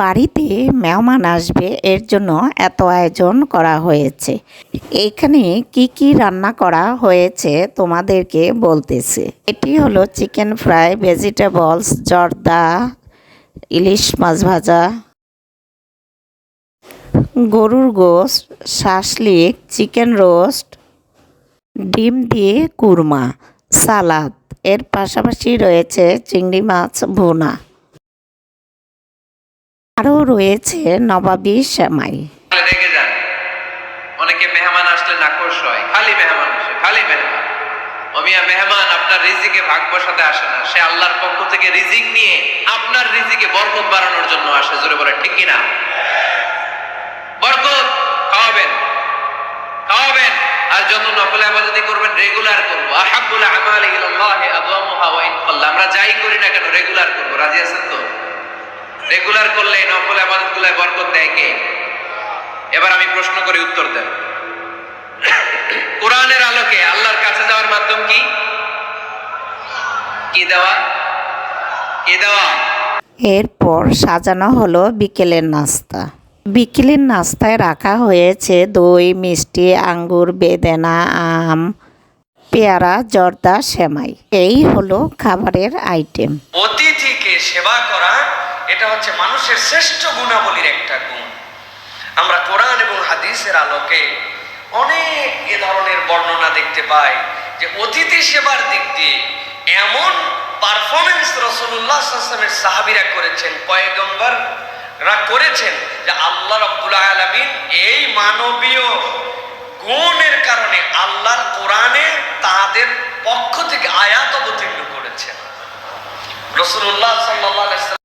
বাড়িতে মেহমান আসবে, এর জন্য এত আয়োজন করা হয়েছে। এখানে কি কি রান্না করা হয়েছে তোমাদেরকে বলতেছে। এটি হলো চিকেন ফ্রাই, ভেজিটেবলস, জর্দা, ইলিশ মাছ ভাজা, গরুর গোশত শাসলিক, চিকেন রোস্ট, ডিম দিয়ে কুরমা, সালাদ। এর পাশাপাশি রয়েছে চিংড়ি মাছ ভুনা। আরও রয়েছে নবাবী রেগে যান। অনেকে মেহমান আসলে নাকশ হয়। খালি মেহমান আসে, খালি মেহমান। অমিয়া মেহমান, আপনার রিজিকে ভাগ বসাতে আসে না। সে আল্লাহর পক্ষ থেকে রিজিক নিয়ে আপনার রিজিকে বরকত বাড়ানোর জন্য আসে। জোরে বলে ঠিক বরকত, খাওয়াবেন। খাওয়াবেন। আর যত নফল আবাদতি করবেন রেগুলার করব। আহাব্বুল আমালি আমরা যাই করি না কেন রেগুলার করব। রাজি আছেন তো? রেগুলার করলে এই নফল আবাদত গুলায় বরকত দেয় কে? এবার আমি প্রশ্ন করে উত্তর দেন। কোরআনের আলোকে আল্লাহর কাছে যাওয়ার মাধ্যম কি? কি দেওয়া? কি দেওয়া? এরপর সাজানো হলো বিকেলের নাস্তা। বিকেলের নাস্তায় রাখা হয়েছে দই মিষ্টি আঙ্গুর বেদেনা আম পেয়ারা জর্দা সেমাই। এই হলো খাবারের আইটেম। অতিথিকে সেবা করা এটা হচ্ছে মানুষের শ্রেষ্ঠ গুণাবলীর একটা গুণ। আমরা কোরআন এবং হাদিসের আলোকে অনেক এ ধরনের বর্ণনা দেখতে পাই যে অতিথি সেবার দিক দিয়ে এমন পারফরমেন্স রসুল্লাহ আসলামের সাহাবিরা করেছেন পয়গম্বর রা করেছেন যে আল্লাহ রব্বুল আলমিন এই মানবীয় গুণের কারণে আল্লাহর কোরআনে তাদের পক্ষ থেকে আয়াত অবতীর্ণ করেছেন। রসুল্লাহ সাল্লাহ